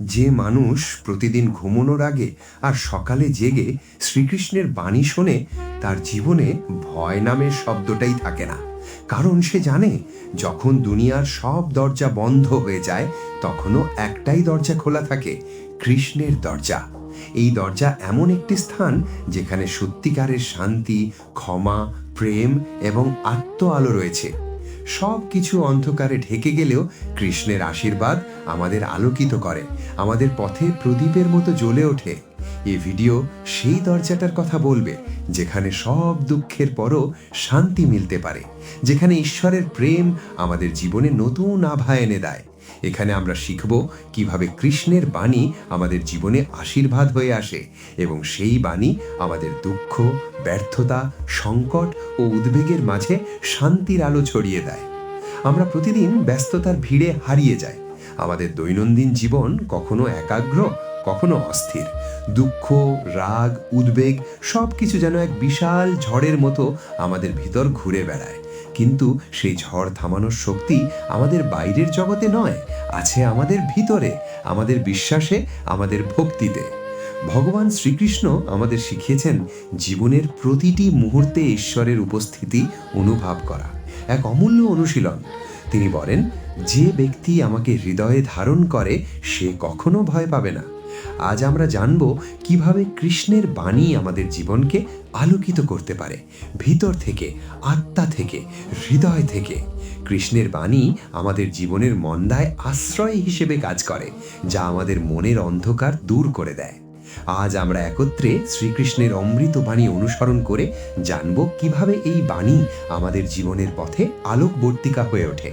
যে মানুষ প্রতিদিন ঘুমানোর আগে আর সকালে জেগে শ্রীকৃষ্ণের বাণী শোনে, তার জীবনে ভয় নামের শব্দটাই থাকে না। কারণ সে জানে, যখন দুনিয়ার সব দরজা বন্ধ হয়ে যায়, তখনও একটাই দরজা খোলা থাকে, কৃষ্ণের দরজা। এই দরজা এমন একটি স্থান যেখানে সত্যিকারের শান্তি, ক্ষমা, প্রেম এবং আত্ম আলো রয়েছে। সব কিছু অন্ধকারে ঢেকে গেলেও কৃষ্ণের আশীর্বাদ আমাদের আলোকিত করে, আমাদের পথে প্রদীপের মতো জ্বলে ওঠে। এ ভিডিও সেই দরজাটার কথা বলবে, যেখানে সব দুঃখের পরও শান্তি মিলতে পারে, যেখানে ঈশ্বরের প্রেম আমাদের জীবনে নতুন আভা এনে দেয়। এখানে আমরা শিখব কীভাবে কৃষ্ণের বাণী আমাদের জীবনে আশীর্বাদ হয়ে আসে এবং সেই বাণী আমাদের দুঃখ, ব্যর্থতা, সংকট ও উদ্বেগের মাঝে শান্তির আলো ছড়িয়ে দেয়। আমরা প্রতিদিন ব্যস্ততার ভিড়ে হারিয়ে যাই। আমাদের দৈনন্দিন জীবন কখনো একাগ্র, কখনো অস্থির। দুঃখ, রাগ, উদ্বেগ সব কিছু যেন এক বিশাল ঝড়ের মতো আমাদের ভিতর ঘুরে বেড়ায়। কিন্তু সেই ঝড় থামানোর শক্তি আমাদের বাইরের জগতে নয়, আছে আমাদের ভিতরে, আমাদের বিশ্বাসে, আমাদের ভক্তিতে। ভগবান শ্রীকৃষ্ণ আমাদের শিখিয়েছেন জীবনের প্রতিটি মুহূর্তে ঈশ্বরের উপস্থিতি অনুভব করা, এক অমূল্য অনুশীলন। তিনি বলেন, যে ব্যক্তি আমাকে হৃদয়ে ধারণ করে, সে কখনো ভয় পাবে না। আজ আমরা জানব কীভাবে কৃষ্ণের বাণী আমাদের জীবনকে আলোকিত করতে পারে, ভিতর থেকে, আত্মা থেকে, হৃদয় থেকে। কৃষ্ণের বাণী আমাদের জীবনের মন্দায় আশ্রয় হিসেবে কাজ করে, যা আমাদের মনের অন্ধকার দূর করে দেয়। আজ আমরা একত্রে শ্রীকৃষ্ণের অমৃত বাণী অনুসরণ করে জানব কীভাবে এই বাণী আমাদের জীবনের পথে আলোকবর্তিকা হয়ে ওঠে।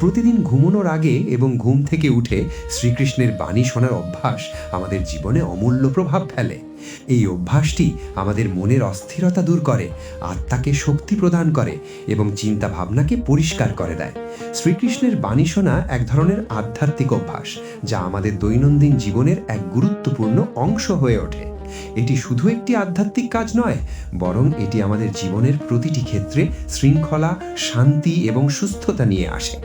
প্রতিদিন ঘুমনোর আগে এবং ঘুম থেকে উঠে শ্রীকৃষ্ণের বাণী শোনার অভ্যাস আমাদের জীবনে অমূল্য প্রভাব ফেলে। এই অভ্যাসটি আমাদের মনের অস্থিরতা দূর করে, আত্মাকে শক্তি প্রদান করে এবং চিন্তা ভাবনাকে পরিষ্কার করে দেয়। শ্রীকৃষ্ণের বাণী শোনা এক ধরনের আধ্যাত্মিক অভ্যাস, যা আমাদের দৈনন্দিন জীবনের এক গুরুত্বপূর্ণ অংশ হয়ে ওঠে। এটি শুধু একটি আধ্যাত্মিক কাজ নয়, বরং এটি আমাদের জীবনের প্রতিটি ক্ষেত্রে শৃঙ্খলা, শান্তি এবং সুস্থতা নিয়ে আসে।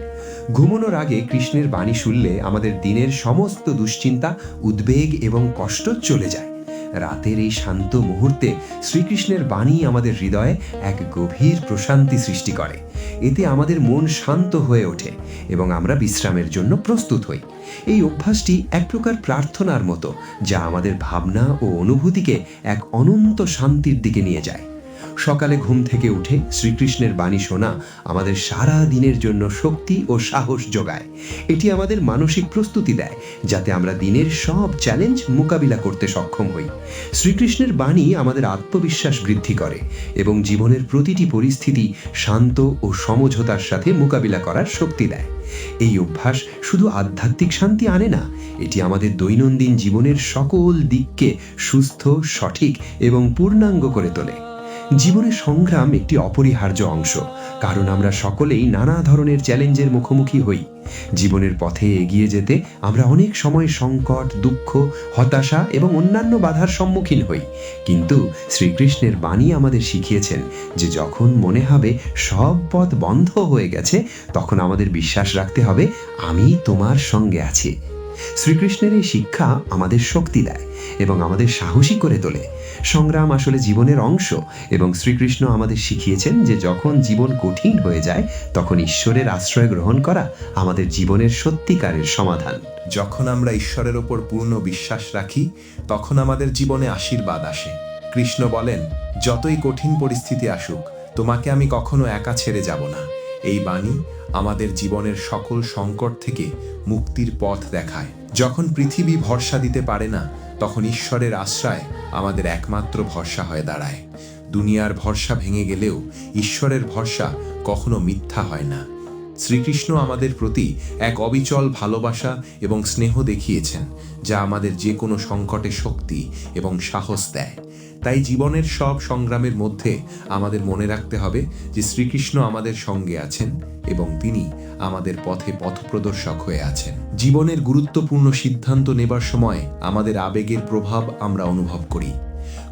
ঘুমানোর আগে কৃষ্ণের বাণী শুনলে আমাদের দিনের সমস্ত দুশ্চিন্তা, উদ্বেগ এবং কষ্ট চলে যায়। রাতের এই শান্ত মুহূর্তে শ্রীকৃষ্ণের বাণী আমাদের হৃদয়ে এক গভীর প্রশান্তি সৃষ্টি করে। এতে আমাদের মন শান্ত হয়ে ওঠে এবং আমরা বিশ্রামের জন্য প্রস্তুত হই। এই অভ্যাসটি এক প্রকার প্রার্থনার মতো যা আমাদের ভাবনা ও অনুভূতিকে এক অনন্ত শান্তির দিকে নিয়ে যায়। সকালে ঘুম থেকে উঠে শ্রীকৃষ্ণের বাণী শোনা আমাদের সারা দিনের জন্য শক্তি ও সাহস যোগায়। এটি আমাদের মানসিক প্রস্তুতি দেয়, যাতে আমরা দিনের সব চ্যালেঞ্জ মোকাবিলা করতে সক্ষম হই। শ্রীকৃষ্ণের বাণী আমাদের আত্মবিশ্বাস বৃদ্ধি করে এবং জীবনের প্রতিটি পরিস্থিতি শান্ত ও সমঝোতার সাথে মোকাবিলা করার শক্তি দেয়। এই অভ্যাস শুধু আধ্যাত্মিক শান্তি আনে না, এটি আমাদের দৈনন্দিন জীবনের সকল দিককে সুস্থ, সঠিক এবং পূর্ণাঙ্গ করে তোলে। জীবনের সংগ্রাম একটি অপরিহার্য অংশ, কারণ আমরা সকলেই নানা ধরনের চ্যালেঞ্জের মুখোমুখি হই। জীবনের পথে এগিয়ে যেতে আমরা অনেক সময় সংকট, দুঃখ, হতাশা এবং অন্যান্য বাধার সম্মুখীন হই। কিন্তু শ্রীকৃষ্ণের বাণী আমাদের শিখিয়েছেন যে যখন মনে হবে সব পথ বন্ধ হয়ে গেছে, তখন আমাদের বিশ্বাস রাখতে হবে, আমি তোমার সঙ্গে আছি। শ্রীকৃষ্ণের এই শিক্ষা আমাদের শক্তি দেয় এবং আমাদের সাহসী করে তোলে। সংগ্রাম আসলে জীবনের অংশ এবং শ্রীকৃষ্ণ আমাদের শিখিয়েছেন যে যখন জীবন কঠিন হয়ে যায়, তখন ঈশ্বরের আশ্রয় গ্রহণ করা আমাদের জীবনের সত্যিকারের সমাধান। যখন আমরা ঈশ্বরের ওপর পূর্ণ বিশ্বাস রাখি, তখন আমাদের জীবনে আশীর্বাদ আসে। কৃষ্ণ বলেন, যতই কঠিন পরিস্থিতি আসুক, তোমাকে আমি কখনো একা ছেড়ে যাব না। এই বাণী আমাদের জীবনের সকল সংকট থেকে মুক্তির পথ দেখায়। যখন পৃথিবী ভরসা দিতে পারে না, তখন ঈশ্বরের আশ্রয় আমাদের একমাত্র ভরসা হয়ে দাঁড়ায়। দুনিয়ার ভরসা ভেঙে গেলেও ঈশ্বরের ভরসা কখনো মিথ্যা হয় না। শ্রীকৃষ্ণ আমাদের প্রতি এক অবিচল ভালোবাসা এবং স্নেহ দেখিয়েছেন, যা আমাদের যে কোনো সংকটে শক্তি এবং সাহস দেয়। তাই জীবনের সব সংগ্রামের মধ্যে আমাদের মনে রাখতে হবে যে শ্রীকৃষ্ণ আমাদের সঙ্গে আছেন এবং তিনি আমাদের পথে পথপ্রদর্শক হয়ে আছেন। জীবনের গুরুত্বপূর্ণ সিদ্ধান্ত নেবার সময় আমাদের আবেগের প্রভাব আমরা অনুভব করি।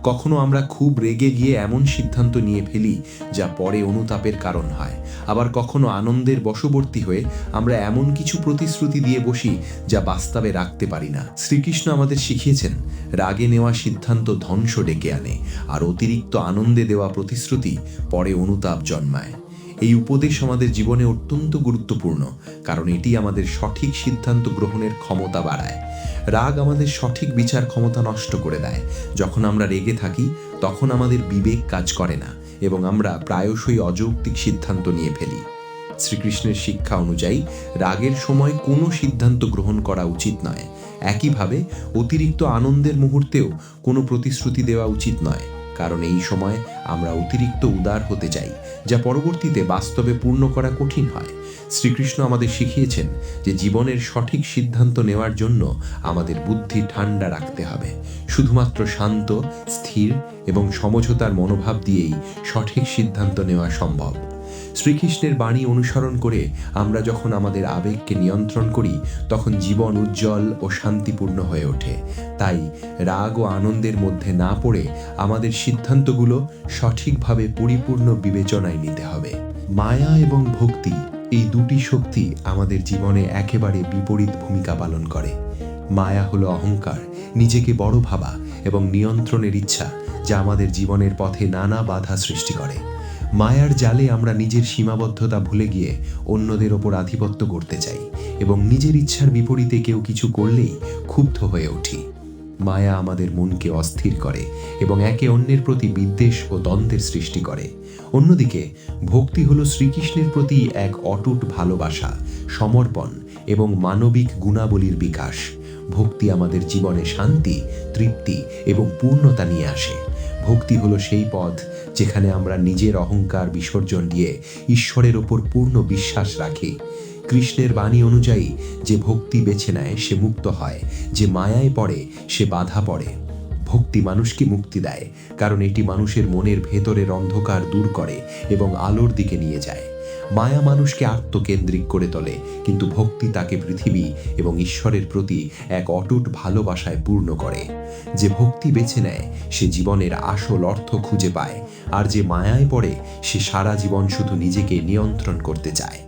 কখনো আমরা খুব রেগে গিয়ে এমন সিদ্ধান্ত নিয়ে ফেলি যা পরে অনুতাপের কারণ হয়। আবার কখনো আনন্দের বশবর্তী হয়ে আমরা এমন কিছু প্রতিশ্রুতি দিয়ে বসি যা বাস্তবে রাখতে পারি না। শ্রীকৃষ্ণ আমাদের শিখিয়েছেন, রাগে নেওয়া সিদ্ধান্ত ধ্বংস ডেকে আনে, আর অতিরিক্ত আনন্দে দেওয়া প্রতিশ্রুতি পরে অনুতাপ জন্মায়। এই উপদেশ আমাদের জীবনে অত্যন্ত গুরুত্বপূর্ণ, কারণ এটি আমাদের সঠিক সিদ্ধান্ত গ্রহণের ক্ষমতা বাড়ায়। রাগ আমাদের সঠিক বিচার ক্ষমতা নষ্ট করে দেয়। যখন আমরা রেগে থাকি, তখন আমাদের বিবেক কাজ করে না এবং আমরা প্রায়শই অযৌক্তিক সিদ্ধান্ত নিয়ে ফেলি। শ্রীকৃষ্ণের শিক্ষা অনুযায়ী, রাগের সময় কোনো সিদ্ধান্ত গ্রহণ করা উচিত নয়। একইভাবে, অতিরিক্ত আনন্দের মুহূর্তেও কোনো প্রতিশ্রুতি দেওয়া উচিত নয়। কারণ এই সময় আমরা অতিরিক্ত উদার হতে চাই, যা পরবর্তীতে বাস্তবে পূর্ণ করা কঠিন হয়। শ্রীকৃষ্ণ আমাদের শিখিয়েছেন যে জীবনের সঠিক সিদ্ধান্ত নেওয়ার জন্য আমাদের বুদ্ধি ঠান্ডা রাখতে হবে। শুধুমাত্র শান্ত, স্থির এবং সমঝোতার মনোভাব দিয়েই সঠিক সিদ্ধান্ত নেওয়া সম্ভব। শ্রীকৃষ্ণের বাণী অনুসরণ করে আমরা যখন আমাদের আবেগকে নিয়ন্ত্রণ করি, তখন জীবন উজ্জ্বল ও শান্তিপূর্ণ হয়ে ওঠে। তাই রাগ ও আনন্দের মধ্যে না পড়ে আমাদের সিদ্ধান্তগুলো সঠিকভাবে পরিপূর্ণ বিবেচনায় নিতে হবে। মায়া এবং ভক্তি এই দুটি শক্তি আমাদের জীবনে একেবারে বিপরীত ভূমিকা পালন করে। মায়া হলো অহংকার, নিজেকে বড় ভাবা এবং নিয়ন্ত্রণের ইচ্ছা, যা আমাদের জীবনের পথে নানা বাধা সৃষ্টি করে। মায়ার জালে আমরা নিজের সীমাবদ্ধতা ভুলে গিয়ে অন্যদের ওপর আধিপত্য করতে চাই এবং নিজের ইচ্ছার বিপরীতে কেউ কিছু করলেই ক্ষুব্ধ হয়ে উঠি। মায়া আমাদের মনকে অস্থির করে এবং একে অন্যের প্রতি বিদ্বেষ ও দ্বন্দ্বের সৃষ্টি করে। অন্যদিকে, ভক্তি হল শ্রীকৃষ্ণের প্রতি এক অটুট ভালোবাসা, সমর্পণ এবং মানবিক গুণাবলীর বিকাশ। ভক্তি আমাদের জীবনে শান্তি, তৃপ্তি এবং পূর্ণতা নিয়ে আসে। ভক্তি হলো সেই পথ যেখানে আমরা নিজের অহংকার বিসর্জন দিয়ে ঈশ্বরের ওপর পূর্ণ বিশ্বাস রাখি। কৃষ্ণের বাণী অনুযায়ী, যে ভক্তি বেছে নেয়, সে মুক্ত হয়, যে মায়ায় পড়ে, সে বাধা পড়ে। ভক্তি মানুষকে মুক্তি দেয়, কারণ এটি মানুষের মনের ভেতরের অন্ধকার দূর করে এবং আলোর দিকে নিয়ে যায়। মায়া মানুষকে আত্মকেন্দ্রিক করে তোলে, কিন্তু ভক্তি তাকে পৃথিবী এবং ঈশ্বরের প্রতি এক অটুট ভালোবাসায় পূর্ণ করে। যে ভক্তি বেছে নেয়, সে জীবনের আসল অর্থ খুঁজে পায় আর যে মায়ায় পড়ে, সে সারা জীবন শুধু নিজেকে নিয়ন্ত্রণ করতে চায়।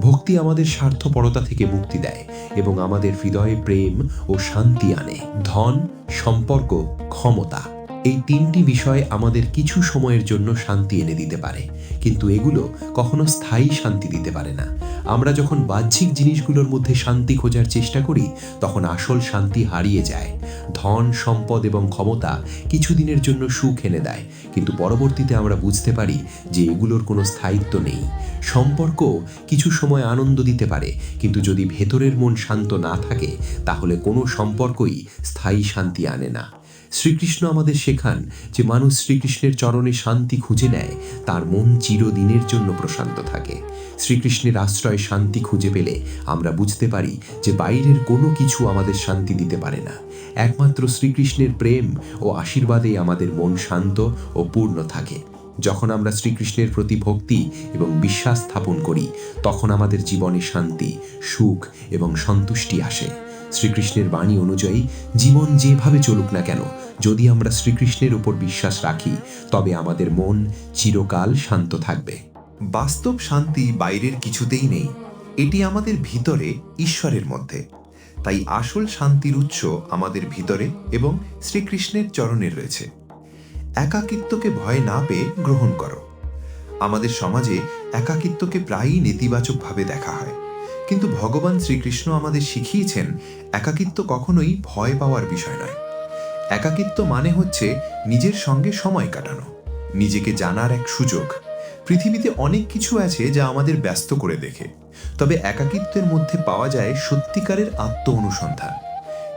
ভক্তি আমাদের স্বার্থপরতা থেকে মুক্তি দেয় এবং আমাদের হৃদয়ে প্রেম ও শান্তি আনে। ধন, সম্পর্ক, ক্ষমতা, এই তিনটি বিষয় আমাদের কিছু সময়ের জন্য শান্তি এনে দিতে পারে। কিন্তু এগুলো কখনো স্থায়ী শান্তি দিতে পারে না। আমরা যখন বাহ্যিক জিনিসগুলোর মধ্যে শান্তি খোঁজার চেষ্টা করি, তখন আসল শান্তি হারিয়ে যায়। ধন, সম্পদ এবং ক্ষমতা কিছুদিনের জন্য সুখ এনে দেয়। কিন্তু পরবর্তীতে আমরা বুঝতে পারি যে এগুলোর কোনো স্থায়িত্ব নেই। সম্পর্ক কিছু সময় আনন্দ দিতে পারে, কিন্তু যদি ভেতরের মন শান্ত না থাকে, তাহলে কোনো সম্পর্কই স্থায়ী শান্তি আনে না। শ্রীকৃষ্ণ আমাদের শেখান যে মানুষ শ্রীকৃষ্ণের চরণে শান্তি খুঁজে নেয়, তার মন চিরদিনের জন্য প্রশান্ত থাকে। শ্রীকৃষ্ণের আশ্রয়ে শান্তি খুঁজে পেলে আমরা বুঝতে পারি যে বাইরের কোনো কিছু আমাদের শান্তি দিতে পারে না। একমাত্র শ্রীকৃষ্ণের প্রেম ও আশীর্বাদেই আমাদের মন শান্ত ও পূর্ণ থাকে। যখন আমরা শ্রীকৃষ্ণের প্রতি ভক্তি এবং বিশ্বাস স্থাপন করি, তখন আমাদের জীবনে শান্তি, সুখ এবং সন্তুষ্টি আসে। শ্রীকৃষ্ণের বাণী অনুযায়ী, জীবন যেভাবে চলুক না কেন, যদি আমরা শ্রীকৃষ্ণের উপর বিশ্বাস রাখি, তবে আমাদের মন চিরকাল শান্ত থাকবে। বাস্তব শান্তি বাইরের কিছুতেই নেই। এটি আমাদের ভিতরে, ঈশ্বরের মধ্যে। তাই আসল শান্তির উৎস আমাদের ভিতরে এবং শ্রীকৃষ্ণের চরণে রয়েছে। একাকিত্বকে ভয় না পেয়ে গ্রহণ করো। আমাদের সমাজে একাকিত্বকে প্রায়ই নেতিবাচকভাবে দেখা হয়। কিন্তু ভগবান শ্রীকৃষ্ণ আমাদের শিখিয়েছেন, একাকিত্ব কখনোই ভয় পাওয়ার বিষয় নয়। একাকিত্ব মানে হচ্ছে নিজের সঙ্গে সময় কাটানো, নিজেকে জানার এক সুযোগ। পৃথিবীতে অনেক কিছু আছে যা আমাদের ব্যস্ত করে দেখে। তবে একাকিত্বের মধ্যে পাওয়া যায় সত্যিকারের আত্ম অনুসন্ধান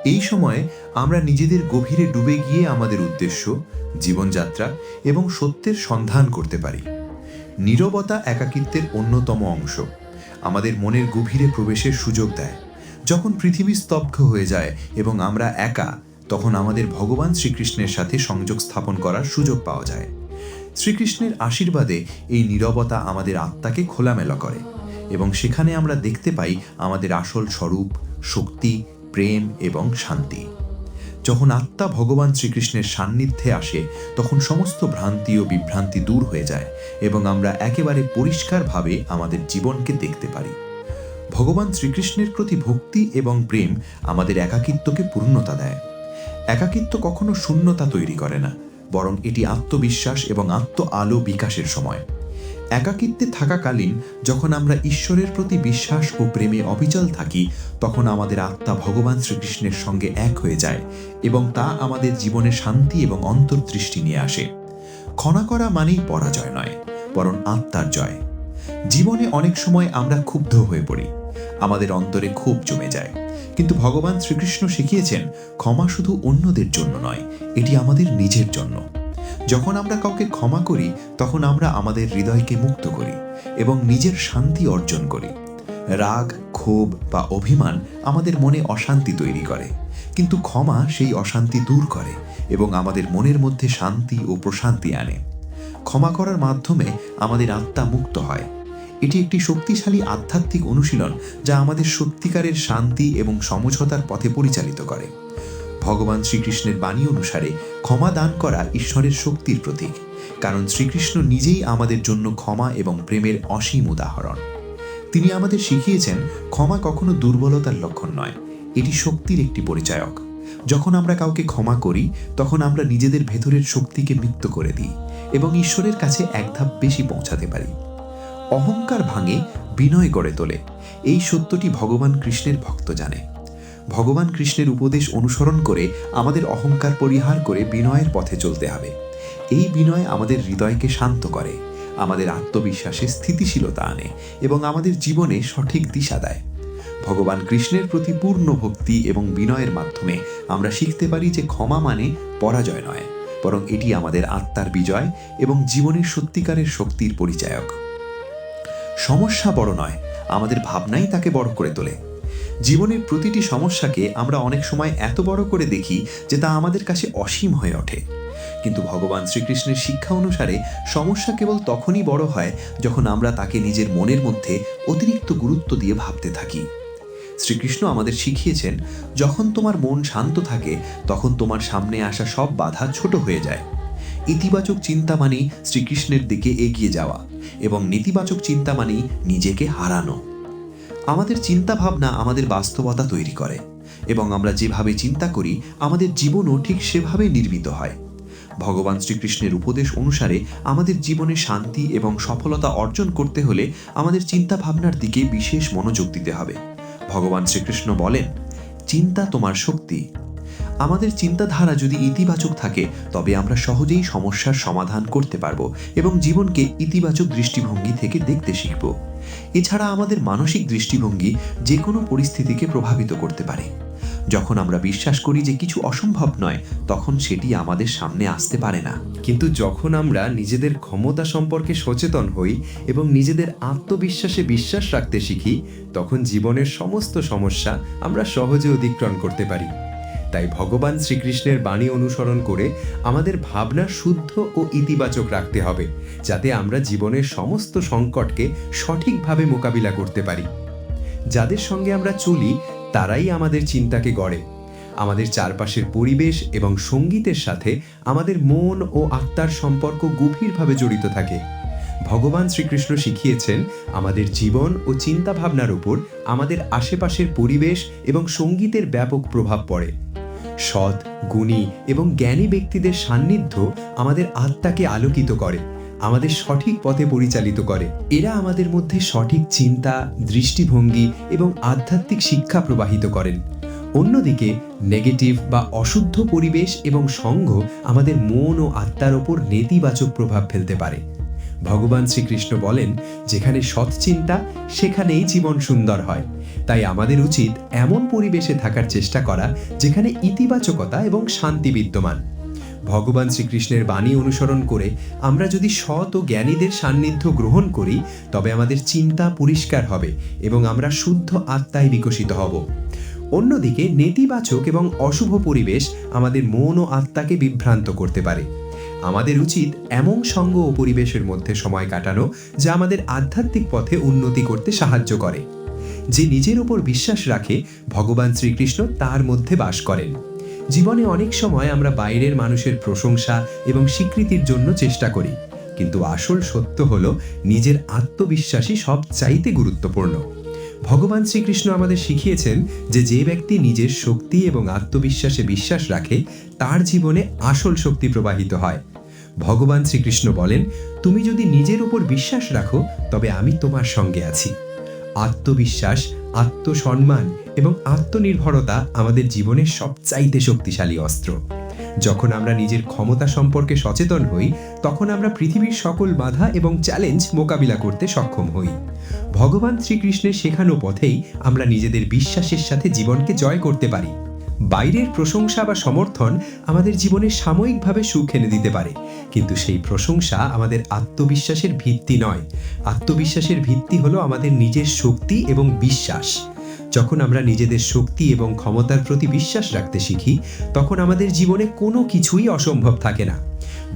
এই সময় আমরা নিজেদের গভীরে ডুবে গিয়ে আমাদের উদ্দেশ্য, জীবনযাত্রা এবং সত্যের সন্ধান করতে পারি। নীরবতা একাকিত্বের অন্যতম অংশ। আমাদের মনের গভীরে প্রবেশের সুযোগ দেয়। যখন পৃথিবী স্তব্ধ হয়ে যায় এবং আমরা একা, তখন আমাদের ভগবান শ্রীকৃষ্ণের সাথে সংযোগ স্থাপন করার সুযোগ পাওয়া যায়। শ্রীকৃষ্ণের আশীর্বাদে এই নীরবতা আমাদের আত্মাকে খোলামেলা করে এবং সেখানে আমরা দেখতে পাই আমাদের আসল স্বরূপ, শক্তি, প্রেম এবং শান্তি। যখন আত্মা ভগবান শ্রীকৃষ্ণের সান্নিধ্যে আসে, তখন সমস্ত ভ্রান্তি ও বিভ্রান্তি দূর হয়ে যায় এবং আমরা একেবারে পরিষ্কারভাবে আমাদের জীবনকে দেখতে পারি। ভগবান শ্রীকৃষ্ণের প্রতি ভক্তি এবং প্রেম আমাদের একাকিত্বকে পূর্ণতা দেয়। একাকিত্ব কখনো শূন্যতা তৈরি করে না। বরং এটি আত্মবিশ্বাস এবং আত্ম আলো বিকাশের সময়। একাকিত্বে থাকাকালীন যখন আমরা ঈশ্বরের প্রতি বিশ্বাস ও প্রেমে অবিচল থাকি, তখন আমাদের আত্মা ভগবান শ্রীকৃষ্ণের সঙ্গে এক হয়ে যায় এবং তা আমাদের জীবনে শান্তি এবং অন্তর্দৃষ্টি নিয়ে আসে। ক্ষমা করা মানেই পরাজয় নয়, বরং আত্মার জয়। জীবনে অনেক সময় আমরা ক্ষুব্ধ হয়ে পড়ি, আমাদের অন্তরে ক্ষোভ জমে যায়। কিন্তু ভগবান শ্রীকৃষ্ণ শিখিয়েছেন, ক্ষমা শুধু অন্যদের জন্য নয়, এটি আমাদের নিজের জন্য। যখন আমরা কাউকে ক্ষমা করি, তখন আমরা আমাদের হৃদয়কে মুক্ত করি এবং নিজের শান্তি অর্জন করি। রাগ, ক্ষোভ বা অভিমান আমাদের মনে অশান্তি তৈরি করে, কিন্তু ক্ষমা সেই অশান্তি দূর করে এবং আমাদের মনের মধ্যে শান্তি ও প্রশান্তি আনে। ক্ষমা করার মাধ্যমে আমাদের আত্মা মুক্ত হয় এটি একটি শক্তিশালী আধ্যাত্মিক অনুশীলন যা আমাদের সত্যিকারের শান্তি এবং সমঝোতার পথে পরিচালিত করে। ভগবান শ্রীকৃষ্ণের বাণী অনুসারে ক্ষমা দান করা ঈশ্বরের শক্তির প্রতীক, কারণ শ্রীকৃষ্ণ নিজেই আমাদের জন্য ক্ষমা এবং প্রেমের অসীম উদাহরণ। তিনি আমাদের শিখিয়েছেন, ক্ষমা কখনো দুর্বলতার লক্ষণ নয়, এটি শক্তির একটি পরিচায়ক। যখন আমরা কাউকে ক্ষমা করি, তখন আমরা নিজেদের ভেতরের শক্তিকে মৃত্যু করে দিই এবং ঈশ্বরের কাছে এক ধাপ বেশি পৌঁছাতে পারি। অহংকার ভাঙে, বিনয় গড়ে তোলে। এই সত্যটি ভগবান কৃষ্ণের ভক্ত জানে। ভগবান কৃষ্ণের উপদেশ অনুসরণ করে আমাদের অহংকার পরিহার করে বিনয়ের পথে চলতে হবে। এই বিনয় আমাদের হৃদয়কে শান্ত করে, আমাদের আত্মবিশ্বাসে স্থিতিশীলতা আনে এবং আমাদের জীবনে সঠিক দিশা দেয়। ভগবান কৃষ্ণের প্রতি পূর্ণ ভক্তি এবং বিনয়ের মাধ্যমে আমরা শিখতে পারি যে ক্ষমা মানে পরাজয় নয়, বরং এটি আমাদের আত্মার বিজয় এবং জীবনের সত্যিকারের শক্তির পরিচায়ক। সমস্যা বড় নয়, আমাদের ভাবনাই তাকে বড় করে তোলে। জীবনের প্রতিটি সমস্যাকে আমরা অনেক সময় এত বড় করে দেখি যে তা আমাদের কাছে অসীম হয়ে ওঠে। কিন্তু ভগবান শ্রীকৃষ্ণের শিক্ষা অনুসারে সমস্যা কেবল তখনই বড় হয় যখন আমরা তাকে নিজের মনের মধ্যে অতিরিক্ত গুরুত্ব দিয়ে ভাবতে থাকি। শ্রীকৃষ্ণ আমাদের শিখিয়েছেন, যখন তোমার মন শান্ত থাকে, তখন তোমার সামনে আসা সব বাধা ছোট হয়ে যায়। ইতিবাচক চিন্তা মানেই শ্রীকৃষ্ণের দিকে এগিয়ে যাওয়া এবং নেতিবাচক চিন্তা মানেই নিজেকে হারানো। আমাদের চিন্তা ভাবনা আমাদের বাস্তবতা তৈরি করে এবং আমরা যেভাবে চিন্তা করি, আমাদের জীবনও ঠিক সেভাবে নির্মিত হয়। ভগবান শ্রীকৃষ্ণের উপদেশ অনুসারে আমাদের জীবনে শান্তি এবং সফলতা অর্জন করতে হলে আমাদের চিন্তা ভাবনার দিকে বিশেষ মনোযোগ দিতে হবে। ভগবান শ্রীকৃষ্ণ বলেন, চিন্তা তোমার শক্তি আমাদের চিন্তাধারা যদি ইতিবাচক থাকে, তবে আমরা সহজেই সমস্যার সমাধান করতে পারব এবং জীবনকে ইতিবাচক দৃষ্টিভঙ্গি থেকে দেখতে শিখব। এছাড়া আমাদের মানসিক দৃষ্টিভঙ্গি যে কোনো পরিস্থিতিকে প্রভাবিত করতে পারে। যখন আমরা বিশ্বাস করি যে কিছু অসম্ভব নয়, তখন সেটি আমাদের সামনে আসতে পারে না। কিন্তু যখন আমরা নিজেদের ক্ষমতা সম্পর্কে সচেতন হই এবং নিজেদের আত্মবিশ্বাসে বিশ্বাস রাখতে শিখি, তখন জীবনের সমস্ত সমস্যা আমরা সহজে অতিক্রম করতে পারি। তাই ভগবান শ্রীকৃষ্ণের বাণী অনুসরণ করে আমাদের ভাবনা শুদ্ধ ও ইতিবাচক রাখতে হবে, যাতে আমরা জীবনের সমস্ত সংকটকে সঠিকভাবে মোকাবিলা করতে পারি। যাদের সঙ্গে আমরা চলি, তারাই আমাদের চিন্তাকে গড়ে। আমাদের চারপাশের পরিবেশ এবং সঙ্গীতের সাথে আমাদের মন ও আত্মার সম্পর্ক গভীরভাবে জড়িত থাকে। ভগবান শ্রীকৃষ্ণ শিখিয়েছেন, আমাদের জীবন ও চিন্তা ভাবনার উপর আমাদের আশেপাশের পরিবেশ এবং সঙ্গীতের ব্যাপক প্রভাব পড়ে। সৎ, গুণী এবং জ্ঞানী ব্যক্তিদের সান্নিধ্য আমাদের আত্মাকে আলোকিত করে, আমাদের সঠিক পথে পরিচালিত করে। এরা আমাদের মধ্যে সঠিক চিন্তা, দৃষ্টিভঙ্গি এবং আধ্যাত্মিক শিক্ষা প্রবাহিত করেন। অন্যদিকে, নেগেটিভ বা অশুদ্ধ পরিবেশ এবং সঙ্গ আমাদের মন ও আত্মার ওপর নেতিবাচক প্রভাব ফেলতে পারে। ভগবান শ্রীকৃষ্ণ বলেন, যেখানে সৎ চিন্তা, সেখানেই জীবন সুন্দর হয়। তাই আমাদের উচিত এমন পরিবেশে থাকার চেষ্টা করা, যেখানে ইতিবাচকতা এবং শান্তি বিদ্যমান। ভগবান শ্রীকৃষ্ণের বাণী অনুসরণ করে আমরা যদি সৎ ও জ্ঞানীদের সান্নিধ্য গ্রহণ করি, তবে আমাদের চিন্তা পরিষ্কার হবে এবং আমরা শুদ্ধ আত্মায় বিকশিত হব। অন্যদিকে নেতিবাচক এবং অশুভ পরিবেশ আমাদের মন ও আত্মাকে বিভ্রান্ত করতে পারে। আমাদের উচিত এমন সঙ্গ ও পরিবেশের মধ্যে সময় কাটানো যা আমাদের আধ্যাত্মিক পথে উন্নতি করতে সাহায্য করে। যে নিজের ওপর বিশ্বাস রাখে, ভগবান শ্রীকৃষ্ণ তার মধ্যে বাস করেন। জীবনে অনেক সময় আমরা বাইরের মানুষের প্রশংসা এবং স্বীকৃতির জন্য চেষ্টা করি, কিন্তু আসল সত্য হল নিজের আত্মবিশ্বাসই সব চাইতে গুরুত্বপূর্ণ। ভগবান শ্রীকৃষ্ণ আমাদের শিখিয়েছেন যে যে ব্যক্তি নিজের শক্তি এবং আত্মবিশ্বাসে বিশ্বাস রাখে, তার জীবনে আসল শক্তি প্রবাহিত হয়। ভগবান শ্রীকৃষ্ণ বলেন, তুমি যদি নিজের উপর বিশ্বাস রাখো, তবে আমি তোমার সঙ্গে আছি। আত্মবিশ্বাস, আত্মসম্মান এবং আত্মনির্ভরতা আমাদের জীবনের সবচাইতে শক্তিশালী অস্ত্র। যখন আমরা নিজের ক্ষমতা সম্পর্কে সচেতন হই, তখন আমরা পৃথিবীর সকল বাধা এবং চ্যালেঞ্জ মোকাবিলা করতে সক্ষম হই। ভগবান শ্রীকৃষ্ণের শেখানো পথেই আমরা নিজেদের বিশ্বাসের সাথে জীবনকে জয় করতে পারি। বাইরের প্রশংসা বা সমর্থন আমাদের জীবনে সাময়িকভাবে সুখ এনে দিতে পারে। কিন্তু সেই প্রশংসা আমাদের আত্মবিশ্বাসের ভিত্তি নয়। আত্মবিশ্বাসের ভিত্তি হলো আমাদের নিজের শক্তি এবং বিশ্বাস। যখন আমরা নিজেদের শক্তি এবং ক্ষমতার প্রতি বিশ্বাস রাখতে শিখি, তখন আমাদের জীবনে কোনো কিছুই অসম্ভব থাকে না।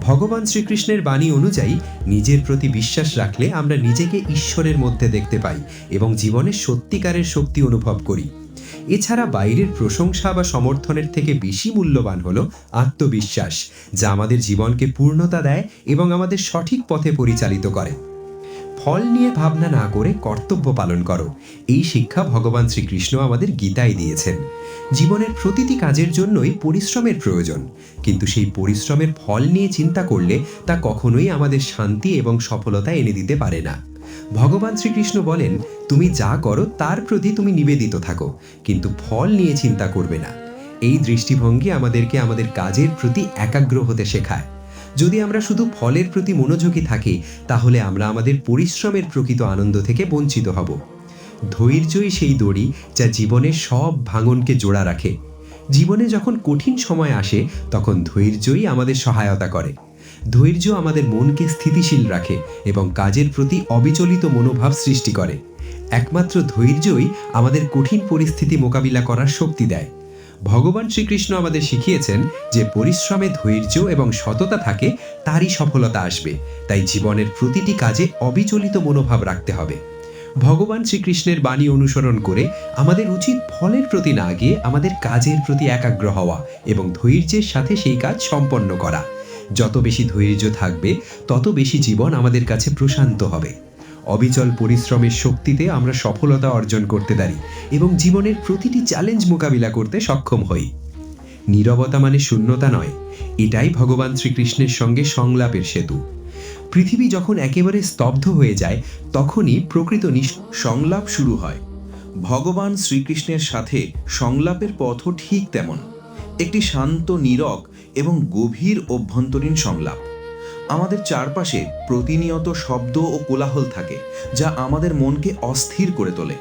ভগবান শ্রীকৃষ্ণের বাণী অনুযায়ী, নিজের প্রতি বিশ্বাস রাখলে আমরা নিজেকে ঈশ্বরের মধ্যে দেখতে পাই এবং জীবনের সত্যিকারের শক্তি অনুভব করি। এছাড়া বাইরের প্রশংসা বা সমর্থনের থেকে বেশি মূল্যবান হলো আত্মবিশ্বাস, যা আমাদের জীবনকে পূর্ণতা দেয় এবং আমাদের সঠিক পথে পরিচালিত করে। ফল নিয়ে ভাবনা না করে কর্তব্য পালন করো। এই শিক্ষা ভগবান শ্রীকৃষ্ণ আমাদের গীতায় দিয়েছেন। জীবনের প্রতিটি কাজের জন্যই পরিশ্রমের প্রয়োজন। কিন্তু সেই পরিশ্রমের ফল নিয়ে চিন্তা করলে তা কখনোই আমাদের শান্তি এবং সফলতা এনে দিতে পারে না। ভগবান শ্রীকৃষ্ণ বলেন, তুমি যা করো, তার প্রতি তুমি নিবেদিত থাকো, কিন্তু ফল নিয়ে চিন্তা করবে না। এই দৃষ্টিভঙ্গি আমাদেরকে আমাদের কাজের প্রতি একাগ্র হতে শেখায়। যদি আমরা শুধু ফলের প্রতি মনোযোগী থাকি, তাহলে আমরা আমাদের পরিশ্রমের প্রকৃত আনন্দ থেকে বঞ্চিত হব। ধৈর্যই সেই দড়ি যা জীবনের সব ভাঙনকে জোড়া রাখে। জীবনে যখন কঠিন সময় আসে, তখন ধৈর্যই আমাদের সহায়তা করে। ধৈর্য আমাদের মনকে স্থিতিশীল রাখে এবং কাজের প্রতি অবিচলিত মনোভাব সৃষ্টি করে। একমাত্র ধৈর্যই আমাদের কঠিন পরিস্থিতি মোকাবিলা করার শক্তি দেয়। ভগবান শ্রীকৃষ্ণ আমাদের শিখিয়েছেন যে পরিশ্রমে ধৈর্য এবং সততা থাকে, তারই সফলতা আসবে। তাই জীবনের প্রতিটি কাজে অবিচলিত মনোভাব রাখতে হবে। ভগবান শ্রীকৃষ্ণের বাণী অনুসরণ করে আমাদের উচিত ফলের প্রতি না গিয়ে আমাদের কাজের প্রতি একাগ্র হওয়া এবং ধৈর্যের সাথে সেই কাজ সম্পন্ন করা। যত বেশি ধৈর্য থাকবে, তত বেশি জীবন আমাদের কাছে প্রশান্ত হবে। অবিচল পরিশ্রমের শক্তিতে আমরা সফলতা অর্জন করতে পারি এবং জীবনের প্রতিটি চ্যালেঞ্জ মোকাবিলা করতে সক্ষম হই। নীরবতা মানে শূন্যতা নয়, এটাই ভগবান শ্রীকৃষ্ণের সঙ্গে সংলাপের সেতু। পৃথিবী যখন একেবারে স্তব্ধ হয়ে যায়, তখনই প্রকৃত সংলাপ শুরু হয়। ভগবান শ্রীকৃষ্ণের সাথে সংলাপের পথও ঠিক তেমন। একটি শান্ত, নীরব এবং গভীর অভ্যন্তরীণ সংলাপ। আমাদের চারপাশে প্রতিনিয়ত শব্দ ও কোলাহল থাকে, যা আমাদের মনকে অস্থির করে তোলে।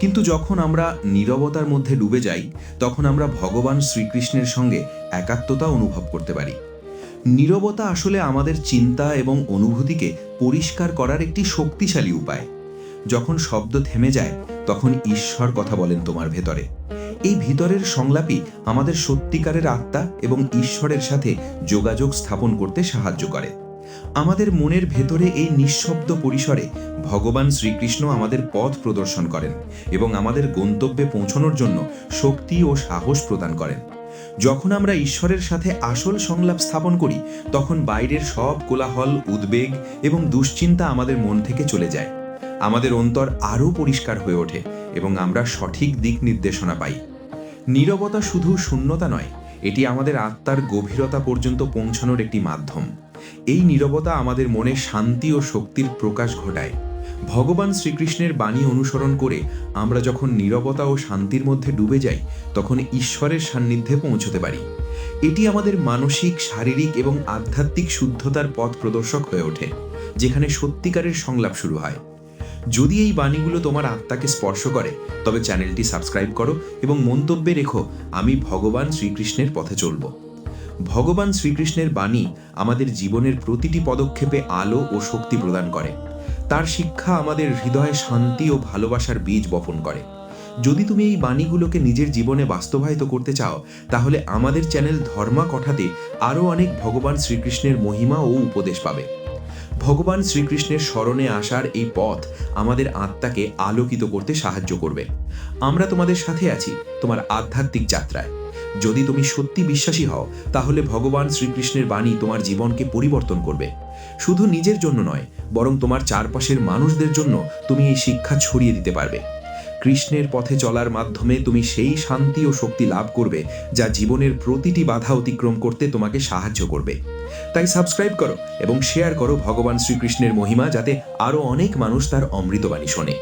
কিন্তু যখন আমরা নীরবতার মধ্যে ডুবে যাই, তখন আমরা ভগবান শ্রীকৃষ্ণের সঙ্গে একাত্মতা অনুভব করতে পারি। নীরবতা আসলে আমাদের চিন্তা এবং অনুভূতিকে পরিষ্কার করার একটি শক্তিশালী উপায়। যখন শব্দ থেমে যায়, তখন ঈশ্বর কথা বলেন তোমার ভেতরে। এই ভিতরের সংলাপই আমাদের সত্যিকারের আত্মা এবং ঈশ্বরের সাথে যোগাযোগ স্থাপন করতে সাহায্য করে। আমাদের মনের ভেতরে এই নিঃশব্দ পরিসরে ভগবান শ্রীকৃষ্ণ আমাদের পথ প্রদর্শন করেন এবং আমাদের গন্তব্যে পৌঁছানোর জন্য শক্তি ও সাহস প্রদান করেন। যখন আমরা ঈশ্বরের সাথে আসল সংলাপ স্থাপন করি, তখন বাইরের সব কোলাহল, উদ্বেগ এবং দুশ্চিন্তা আমাদের মন থেকে চলে যায়। আমাদের অন্তর আরও পরিষ্কার হয়ে ওঠে এবং আমরা সঠিক দিক নির্দেশনা পাই। নীরবতা শুধু শূন্যতা নয়, এটি আমাদের আত্মার গভীরতা পর্যন্ত পৌঁছানোর একটি মাধ্যম। এই নীরবতা আমাদের মনে শান্তি ও শক্তির প্রকাশ ঘটায়। ভগবান শ্রীকৃষ্ণের বাণী অনুসরণ করে আমরা যখন নীরবতা ও শান্তির মধ্যে ডুবে যাই, তখন ঈশ্বরের সান্নিধ্যে পৌঁছতে পারি। এটি আমাদের মানসিক, শারীরিক এবং আধ্যাত্মিক শুদ্ধতার পথ প্রদর্শক হয়ে ওঠে, যেখানে সত্যিকারের সংলাপ শুরু হয়। যদি এই বাণীগুলো তোমার আত্মাকে স্পর্শ করে, তবে চ্যানেলটি সাবস্ক্রাইব করো এবং মন্তব্যে রেখো, আমি ভগবান শ্রীকৃষ্ণের পথে চলব। ভগবান শ্রীকৃষ্ণের বাণী আমাদের জীবনের প্রতিটি পদক্ষেপে আলো ও শক্তি প্রদান করে। তার শিক্ষা আমাদের হৃদয়ে শান্তি ও ভালোবাসার বীজ বপন করে। যদি তুমি এই বাণীগুলোকে নিজের জীবনে বাস্তবায়িত করতে চাও, তাহলে আমাদের চ্যানেল ধর্মা কথাতে আরও অনেক ভগবান শ্রীকৃষ্ণের মহিমা ও উপদেশ পাবে। ভগবান শ্রীকৃষ্ণের স্মরণে আসার এই পথ আমাদের আত্মাকে আলোকিত করতে সাহায্য করবে। আমরা তোমাদের সাথে আছি তোমার আধ্যাত্মিক যাত্রায়। যদি তুমি সত্যি বিশ্বাসী হও, তাহলে ভগবান শ্রীকৃষ্ণের বাণী তোমার জীবনকে পরিবর্তন করবে। শুধু নিজের জন্য নয়, বরং তোমার চারপাশের মানুষদের জন্য তুমি এই শিক্ষা ছড়িয়ে দিতে পারবে। কৃষ্ণের পথে চলার মাধ্যমে তুমি সেই শান্তি ও শক্তি লাভ করবে, যা জীবনের প্রতিটি বাধা অতিক্রম করতে তোমাকে সাহায্য করবে। তাই সাবস্ক্রাইব করো এবং শেয়ার করো ভগবান শ্রীকৃষ্ণের মহিমা যাতে আরও অনেক মানুষ তার অমৃতবাণী শোনে।